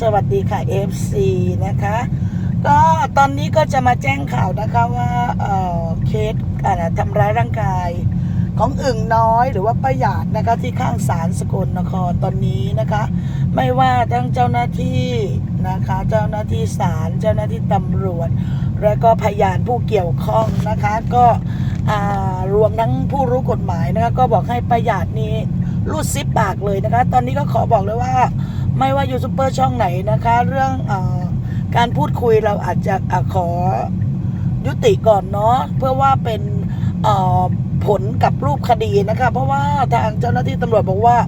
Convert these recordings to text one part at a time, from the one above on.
สวัสดีค่ะ FC นะคะ ก็ตอนนี้ก็จะมาแจ้งข่าวนะคะว่าเอ่อเคสอ่าทำร้ายร่างกายของอึ่งน้อยหรือว่าประหยัดนะคะที่ข้างศาลสกลนครตอนนี้นะคะ ไม่ว่าทั้งเจ้าหน้าที่นะคะ เจ้าหน้าที่ศาลเจ้าหน้าที่ตำรวจ และก็พยานผู้เกี่ยวข้องนะคะ ก็รวมทั้งผู้รู้กฎหมายนะคะ ก็บอกให้ประหยัดนี้รูดซิปปากเลยนะคะ ตอนนี้ก็ขอบอกเลยว่า ไม่ว่ายูทูบเบอร์ช่องไหนนะคะ เรื่องอการพูดคุยเราอาจจะอขอยุติก่อนเนาะเพื่อว่าเป็นผลกับรูปคดีนะคะ เพราะว่าทางเจ้าหน้าที่ตำรวจบอกว่า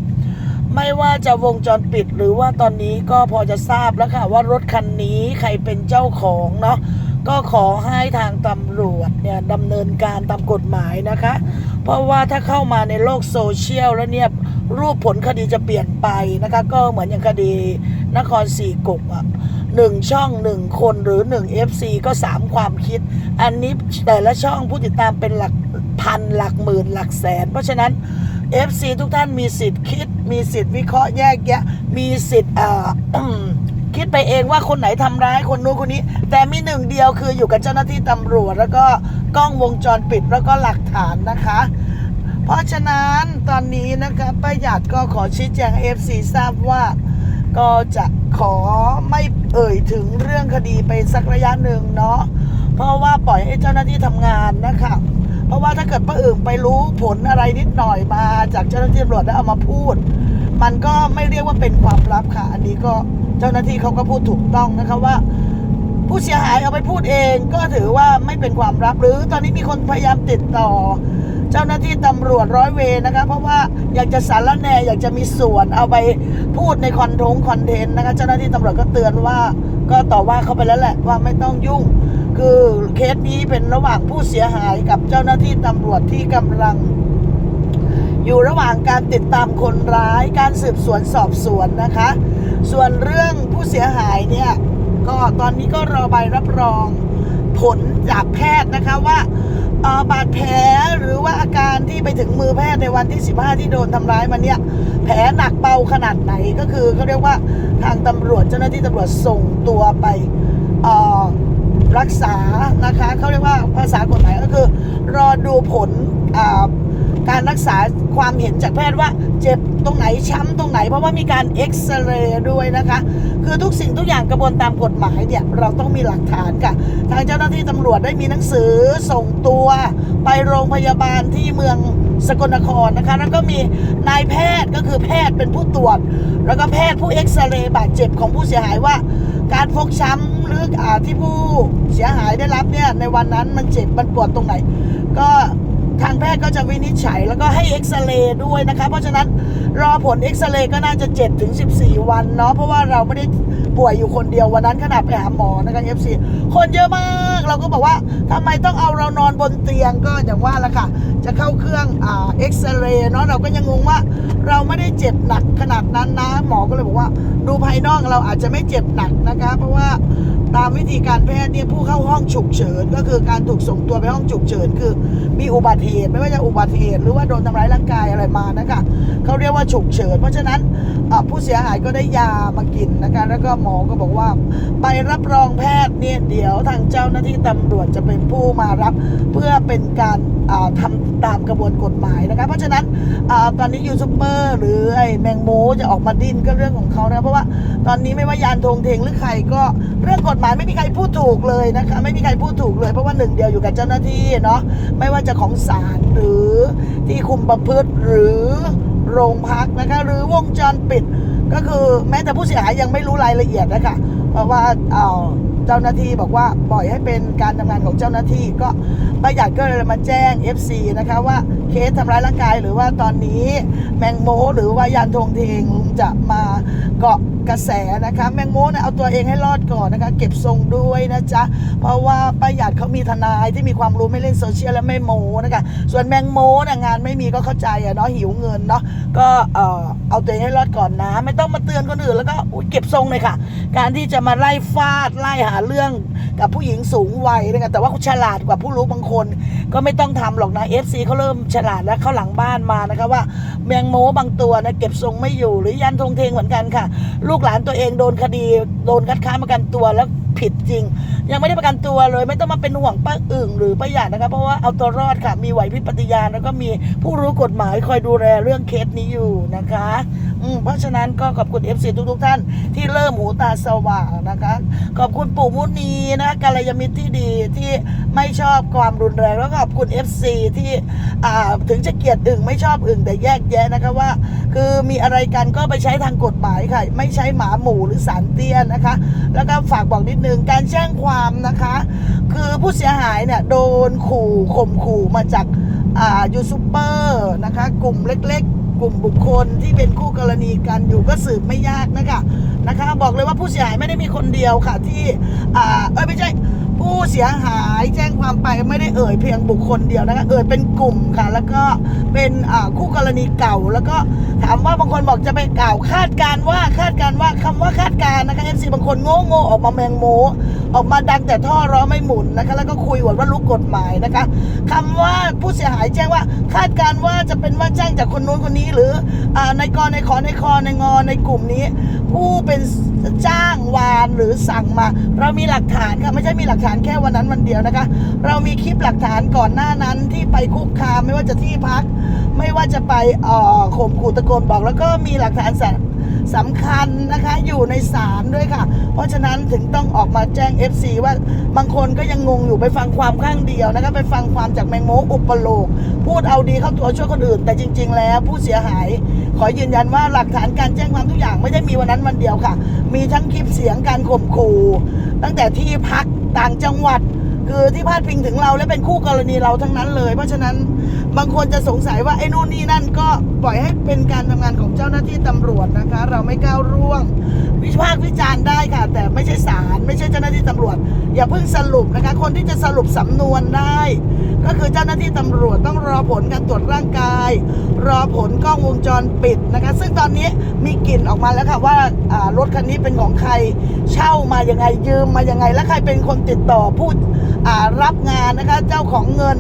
ไม่ว่าจะวงจรปิดหรือว่าตอนนี้ก็พอจะทราบแล้วค่ะ ว่ารถคันนี้ใครเป็นเจ้าของเนาะก็ขอให้ทางตำรวจเนี่ยดำเนินการตามกฎหมายนะคะ เพราะว่าถ้าเข้ามาในโลกโซเชียลแล้วเนี่ย รูปผลคดีจะเปลี่ยนไปนะคะ ก็เหมือนอย่างคดีนครสี่กบอะหนึ่งช่องหนึ่งคนหรือหนึ่ง FC ก็สามความคิด อันนี้แต่ละช่องผู้ติดตามเป็นหลักพันหลักหมื่นหลักแสน เพราะฉะนั้น FC ทุกท่านมีสิทธิ์คิด มีสิทธิ์วิเคราะห์แยกแยะ มีสิทธิ์คิดไปเองว่าคนไหนทำร้ายคนนู้นคนนี้ แต่มีหนึ่งเดียวคืออยู่กับเจ้าหน้าที่ตำรวจ แล้วก็กล้องวงจรปิดแล้วก็หลักฐานนะคะ เพราะฉะนั้นตอนนี้นะคะป้าหยัดก็ขอชี้แจง FC ทราบว่าก็จะขอไม่เอ่ยถึงเรื่องคดีไปสักระยะหนึ่งเนาะเพราะว่าปล่อยให้เจ้าหน้าที่ทำงานนะคะเพราะว่าถ้าเกิดป้าอึ่งไปรู้ผลอะไรนิดหน่อยมา จากเจ้าหน้าที่ตำรวจแล้วเอามาพูด มันก็ไม่เรียกว่าเป็นความลับค่ะ อันนี้ก็เจ้าหน้าที่เขาก็พูดถูกต้องนะคะว่า ผู้เสียหายเอาไปพูดเองก็ถือว่าไม่เป็นความลับหรือ ตอนนี้มีคนพยายามติดต่อ เจ้าหน้าที่ตำรวจร้อยเวรนะคะ เพราะว่าอยากจะสารแหนอยากจะมีส่วนเอาไปพูดในคอนทงคอนเทนต์นะคะ เจ้าหน้าที่ตำรวจก็เตือนว่าก็ต่อว่าเขาไปแล้วแหละว่าไม่ต้องยุ่ง คือเคสนี้เป็นระหว่างผู้เสียหายกับเจ้าหน้าที่ตำรวจที่กำลัง อยู่ระหว่างการติดตามคนร้ายการสืบสวนสอบสวนนะคะ ส่วนเรื่องผู้เสียหายเนี่ยก็ตอนนี้ก็รอใบรับรองผลจากแพทย์นะคะว่า บาดแผลหรือว่าอาการที่ไปถึงมือแพทย์ในวันที่ 15 ที่โดนทำร้ายมาเนี่ยแผลหนักเบาขนาดไหนก็คือเขาเรียกว่าทางตำรวจเจ้าหน้าที่ตำรวจส่งตัวไปรักษานะคะเขาเรียกว่าภาษากฎหมายก็คือ รอดูผลอ่า การรักษาความเห็นจากแพทย์ว่าเจ็บตรงไหนช้ำตรงไหน เพราะว่ามีการเอ็กซเรย์ด้วยนะคะ คือทุกสิ่งทุกอย่างกระบวนตามกฎหมายเนี่ยเราต้องมีหลักฐานค่ะทางเจ้าหน้าที่ตำรวจได้มีหนังสือส่งตัวไปโรงพยาบาลที่เมืองสกลนครนะคะแล้วก็มีนายแพทย์ก็คือแพทย์เป็นผู้ตรวจ แล้วก็แพทย์ผู้เอ็กซเรย์บาดเจ็บของผู้เสียหายว่า การฟกช้ำหรืออที่ผู้เสียหายได้รับเนี่ยในวันนั้นมันเจ็บมันปวดตรงไหน ก็ ทางแพทย์ก็จะวินิจฉัยแล้วก็ให้เอ็กซเรย์ด้วยนะคะ เพราะฉะนั้นรอผลเอ็กซเรย์ก็น่าจะ7ถึง14 วันเนาะเพราะว่าเราไม่ได้ป่วยอยู่คนเดียววันนั้นขนาดไปหาหมอนะคะเอฟซีคนเยอะมากเราก็บอกว่าทำไมต้องเอาเรานอนบนเตียงก็อย่างว่าละค่ะ จะเข้าเครื่องเอ็กซเรย์เนาะเราก็ยังงงว่าเราไม่ได้เจ็บหนักขนาดนั้นนะหมอก็เลยบอกว่า ดูภายนอกเราอาจจะไม่เจ็บหนักนะคะ เพราะว่า ตามวิธีการแพทย์เนี่ยผู้เข้าห้องฉุกเฉิน ก็คือการถูกส่งตัวไปห้องฉุกเฉิน คือมีอุบัติเหตุไม่ว่าจะอุบัติเหตุหรือว่าโดนทำร้ายร่างกายอะไรมานะคะเขาเรียกว่าฉุกเฉิน เพราะฉะนั้นผู้เสียหายก็ได้ยามากินนะคะแล้วก็หมอก็บอกว่าใบรับรองแพทย์เนี่ยเดี๋ยวทางเจ้าหน้าที่ตำรวจจะเป็นผู้มารับ เพื่อเป็นการอ่าทำตามกระบวนกฎหมายนะคะเพราะฉะนั้นอตอนนี้ยูทูบเบอร์หรือไอ้แมงโมจะออกมาดิ้นก็เรื่องของเขานะเพราะว่าตอนนี้ไม่ว่ายานธงเทงหรือใครก็เรื่องกฎหมายไม่มีใครพูดถูกเลยนะคะไม่มีใครพูดถูกเลยเพราะว่าหนึ่งเดียวอยู่กับเจ้าหน้าที่เนาะไม่ว่าจะของศาลหรือที่คุมประพฤติหรือโรงพักนะคะหรือวงจรปิด ก็คือแม้แต่ผู้เสียหายยังไม่รู้รายละเอียดนะคะเพราะว่าเอ่อเจ้าหน้าที่บอกว่าปล่อยให้เป็นการทำงานของเจ้าหน้าที่ก็ประหยัดก็เลยมาแจ้ง FC นะคะว่าเคสทำร้ายร่างกายหรือว่าตอนนี้แมงโมหรือว่ายานทงเทงจะมาเกาะกระแสนะคะ แมงโมเนี่ยเอาตัวเองให้รอดก่อนนะคะ เก็บทรงด้วยนะจ๊ะ เพราะว่าประหยัดเขามีทนายที่มีความรู้ไม่เล่นโซเชียลและไม่โมนะคะ ส่วนแมงโมเนี่ยงานไม่มีก็เข้าใจอะเนาะหิวเงินเนาะก็เอ่อเอาตัวเองให้รอดก่อนนะ ไม่ต้องมาเตือนคนอื่นแล้วก็เก็บทรงเลยค่ะ การที่จะมาไล่ฟาดไล่หาเรื่องกับผู้หญิงสูงวัยนะคะแต่ว่าฉลาดกว่าผู้รู้บางคน ก็ไม่ต้องทำหรอกนะ FC เขาเริ่มฉลาดแล้วเข้าหลังบ้านมานะคะว่า แมงโม้บางตัวนะเก็บทรงไม่อยู่หรือยันทงเทงเหมือนกันค่ะลูกหลานตัวเองโดนคดีโดนคัดค้านประกันตัวแล้วผิดจริง ยังไม่ได้ประกันตัวเลย ไม่ต้องมาเป็นห่วงป้าอึ่งหรือป้าหยาดนะคะเพราะว่าเอาตัวรอดค่ะมีไหวพริบปฏิญาณแล้วก็มีผู้รู้กฎหมายคอยดูแลเรื่องเคสนี้อยู่นะคะอืมเพราะฉะนั้นก็ขอบคุณ FC ทุกทุกๆท่าน ที่เริ่มหูตาสว่างนะคะ ขอบคุณปู่มุนีนะกัลยาณมิตรที่ดีที่ไม่ชอบความรุนแรงแล้วก็ขอบคุณ FC ที่อ่าถึงจะเกลียดอึ่งไม่ชอบอึ่งแต่แยกแยะนะคะว่า คือมีอะไรกันก็ไปใช้ทางกฎหมายค่ะไม่ใช้ช้หมาหมู่หรือสารเตี้ยนะคะ แล้วก็ฝากบอกนิดนึงการแจ้งความนะคะ คือผู้เสียหายเนี่ยโดนขู่ข่มขู่มาจากอ่ายูทูบเบอร์นะคะ กลุ่มเล็กๆ กลุ่มบุคคลที่เป็นคู่กรณีกันอยู่ก็สืบไม่ยากนะคะนะคะ บอกเลยว่าผู้เสียหายไม่ได้มีคนเดียวค่ะ ที่อ่าเอ้ยไม่ใช่ผู้เสียหายแจ้งความไปไม่ได้เอ่ยเพียงบุคคลเดียวนะคะเอ่ยเป็นกลุ่มค่ะ แล้วก็เป็นอ่าคู่กรณีเก่า แล้วก็ถามว่าบางคนบอกจะไปกล่าวคาดการว่าคาดการว่าคำว่าคาดการนะคะเอฟซีบางคนโง่โง่ออกมาแมงโม ออกมาดังแต่ท่อร้อไม่หมุนนะคะ แล้วก็คุยอวดว่ารู้กฎหมายนะคะคำว่าผู้เสียหายแจ้งว่า คาดการณ์ว่าจะเป็นว่าจ้างจากคนนู้นคนนี้ หรือในกรในขอในคอในงอในกลุ่มนี้ ผู้เป็นจ้างวานหรือสั่งมา เรามีหลักฐานค่ะไม่ใช่มีหลักฐานแค่วันนั้นวันเดียวนะคะ เรามีคลิปหลักฐานก่อนหน้านั้นที่ไปคุกคามไม่ว่าจะที่พัก ไม่ว่าจะไปอ่อข่มขู่ตะโกนบอก แล้วก็มีหลักฐานส สำคัญนะคะอยู่ในศาลด้วยค่ะ เพราะฉะนั้นถึงต้องออกมาแจ้ง FC ว่าบางคนก็ยังงงอยู่ไปฟังความข้างเดียวนะคะไปฟังความจากแมงโมอุปโลก พูดเอาดีเข้าตัวช่วยคนอื่น แต่จริง ๆ แล้วผู้เสียหาย ขอยืนยันว่าหลักฐานการแจ้งความทุกอย่างไม่ได้มีวันนั้นวันเดียวค่ะ มีทั้งคลิปเสียงการข่มขู่ตั้งแต่ที่พักต่างจังหวัด คือที่พาดพิงถึงเราและเป็นคู่กรณีเราทั้งนั้นเลย เพราะฉะนั้น บางคนจะสงสัยว่าไอ้นู่นนี่นั่นก็ปล่อยให้เป็นการทำงานของเจ้าหน้าที่ตำรวจนะคะ เราไม่ก้าวร่วง วิพากษ์วิจารณ์ได้ค่ะ แต่ไม่ใช่ศาลไม่ใช่เจ้าหน้าที่ตำรวจ อย่าเพิ่งสรุปนะคะ คนที่จะสรุปสำนวนได้ ก็คือเจ้าหน้าที่ตำรวจต้องรอผลการตรวจร่างกาย รอผลกล้องวงจรปิดนะคะ ซึ่งตอนนี้มีกลิ่นออกมาแล้วค่ะว่ารถคันนี้เป็นของใครเช่ามายังไงยืมมายังไงและใครเป็นคนติดต่อผู้รับงานนะคะ เจ้าของเงิน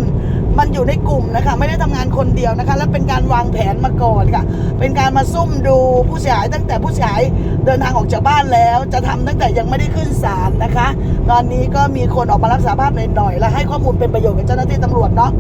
มันอยู่ในกลุ่มนะคะ ไม่ได้ทำงานคนเดียวนะคะ และเป็นการวางแผนมาก่อนค่ะ เป็นการมาซุ่มดูผู้เสียหาย ตั้งแต่ผู้เสียหายเดินทางออกจากบ้านแล้ว จะทำตั้งแต่ยังไม่ได้ขึ้นศาลนะคะ ตอนนี้ก็มีคนออกมารับสารภาพหน่อยๆและให้ข้อมูลเป็นประโยชน์กับเจ้าหน้าที่ตำรวจเนาะ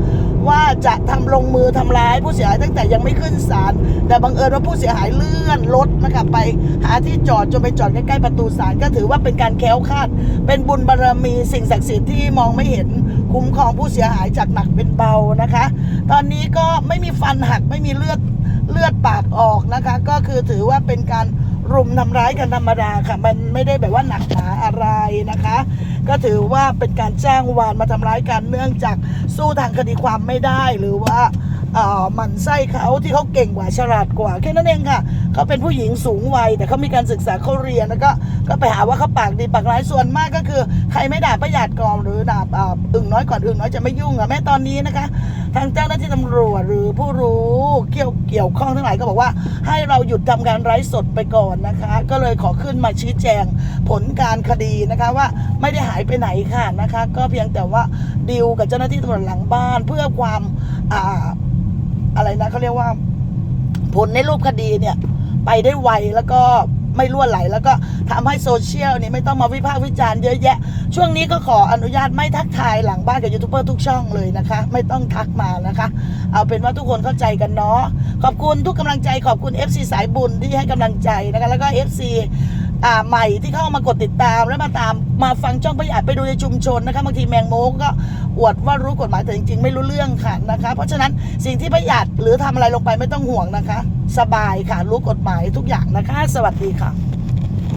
ว่าจะทำลงมือทำร้ายผู้เสียหายตั้งแต่ยังไม่ขึ้นศาลแต่บังเอิญว่าผู้เสียหายเลื่อนรถนะคะไปหาที่จอดจนไปจอดใกล้ๆประตูศาลก็ถือว่าเป็นการแคล้วคลาด เป็นบุญบารมีสิ่งศักดิ์สิทธิ์ที่มองไม่เห็น คุ้มครองผู้เสียหายจากหนักเป็นเบานะคะ ตอนนี้ก็ไม่มีฟันหักไม่มีเลือดเลือดปากออกนะคะ ก็คือถือว่าเป็นการรุมทำร้ายกันธรรมดาค่ะ มันไม่ได้แบบว่าหนักหนาอะไรนะคะ ก็ถือว่าเป็นการจ้างวานมาทำร้ายกันเนื่องจากสู้ทางคดีความไม่ได้หรือว่า หมันไส้เขาที่เขาเก่งกว่าฉลาดกว่าแค่นั้นเองค่ะเขาเป็นผู้หญิงสูงวัยแต่เขามีการศึกษาเขาเรียนแล้วก็ก็ไปหาว่าเขาปากดีปากร้ายส่วนมากก็คือ ใครไม่ด่าประหยัดกอมหรือด่าอึ่งน้อยก่อนอึ่งน้อยจะไม่ยุ่งอะแม้ตอนนี้นะคะ ทางเจ้าหน้าที่ตำรวจหรือผู้รู้เกี่ยวเกี่ยวข้องทั้งหลายก็บอกว่า ให้เราหยุดทำการไร้สดไปก่อนนะคะ ก็เลยขอขึ้นมาชี้แจงผลการคดีนะคะว่าไม่ได้หายไปไหนค่ะนะคะ ก็เพียงแต่ว่าดีลกับเจ้าหน้าที่ตำรวจหลังบ้านเพื่อความอ่า อะไรนะเขาเรียกว่า ผลในรูปคดีเนี่ย ไปได้ไวแล้วก็ไม่ล่วไหล แล้วก็ทำให้โซเชียลนี่ไม่ต้องมาวิพากษ์วิจารณ์เยอะแยะ ช่วงนี้ก็ขออนุญาตไม่ทักทายหลังบ้านกับยูทูบเบอร์ทุกช่องเลยนะคะ ไม่ต้องทักมานะคะ เอาเป็นว่าทุกคนเข้าใจกันเนาะขอบคุณทุกกำลังใจขอบคุณ FC สายบุญที่ให้กำลังใจนะคะแล้วก็ FC อ่าใหม่ที่เข้ามากดติดตามแล้วมาตาม มาฟังช่องประหยัดไปดูในชุมชนนะคะบางทีแมงโมก็อวดว่ารู้กฎหมายแต่จริงๆ ไม่รู้เรื่องค่ะนะคะ เพราะฉะนั้นสิ่งที่ประหยัดหรือทำอะไรลงไปไม่ต้องห่วงนะคะ สบายค่ะรู้กฎหมายทุกอย่างนะคะ สวัสดีค่ะ